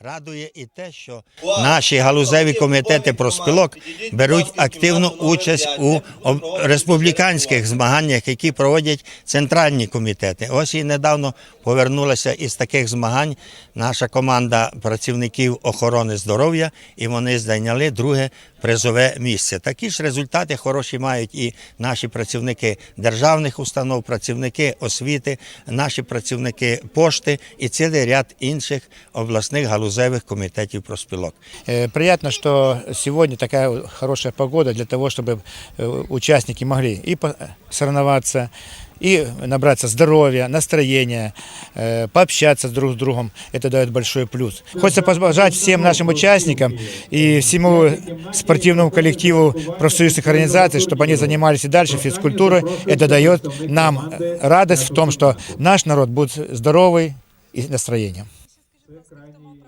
Радує і те, що наші галузеві комітети профспілок беруть активну участь у республіканських змаганнях, які проводять центральні комітети. Ось і недавно повернулася із таких змагань наша команда працівників охорони здоров'я, і вони зайняли друге призове місце. Такі ж результати хороші мають і наші працівники державних установ, працівники освіти, наші працівники пошти і цілий ряд інших обласних галузевих комітетів профспілок. Э, Приятно, что сегодня такая вот хорошая погода для того, чтобы э, участники могли и по- соревноваться, и набраться здоровья, настроения, э, пообщаться друг с другом. Это дает большой плюс. Хочется пожелать всем нашим участникам и всему спортивному коллективу профсоюзных организаций, чтобы они занимались и дальше физкультурой. Это дает нам радость в том, что наш народ будет здоровый и С настроением.